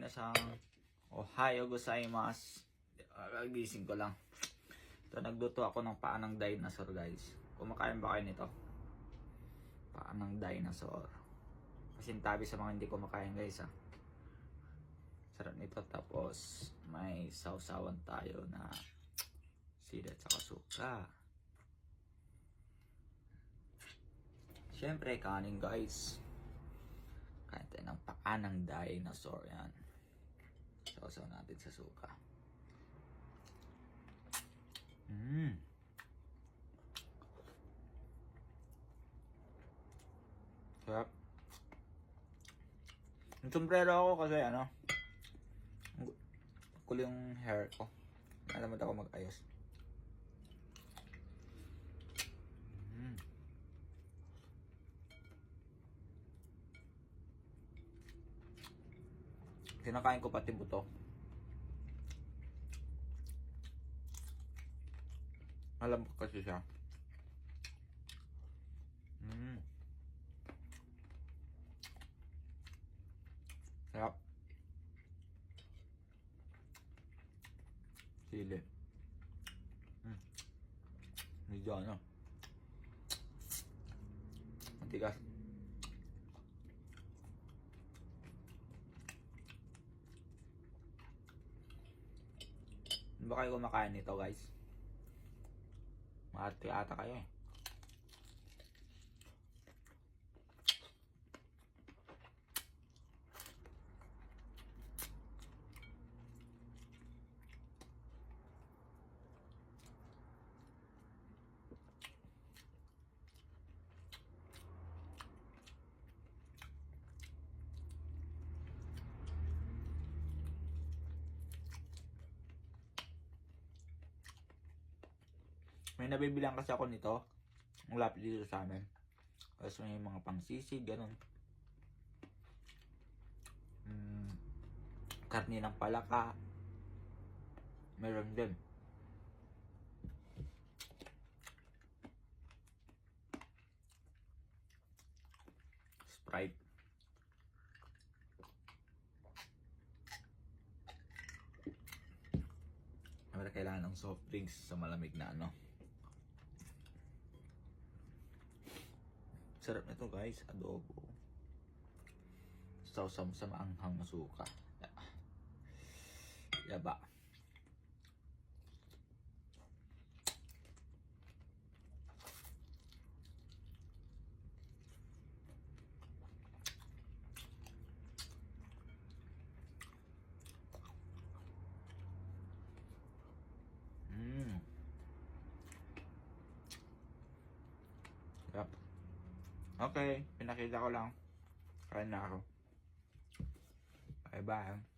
na sa Ohio gozaimasu. Ah, Gising ko lang. Ito, nagluto ako ng paa ng dinosaur, guys. Kumakain ba kayo nito? Paa ng dinosaur. Kasi tabi sa mga hindi kumakain, guys, ah. Sarap nito. Tapos, may sausawan tayo na sila at saka suka. Siyempre, kanin, guys. Kain tayo ng paa ng dinosaur, yan. Sausaw natin sa suka. Mmm. Sarap. Yung ako kasi ano, cool yung hair ko. Alam mo ako mag-ayos. Mm. Kinakain ko pati buto. Alam ko kasi siya. Mm. Sarap. Sili. Mm. Medyo ano. Matigas. Hindi ba kayo kumakain nito guys? Maarte ata kayo eh. May nabibilang kasi ako nito. Ang lapit dito sa amin. Tapos may mga pangsisig, ganun. Mm, karne ng palaka. Meron din. Sprite. Wala kailangan ng soft drinks sa malamig na ano. Sarap nito guys, adobo. Sausam sa maanghang na suka. Yaba. Mmm. Sarap. Okay, pinakita ko lang. Kain na ako. Bye-bye.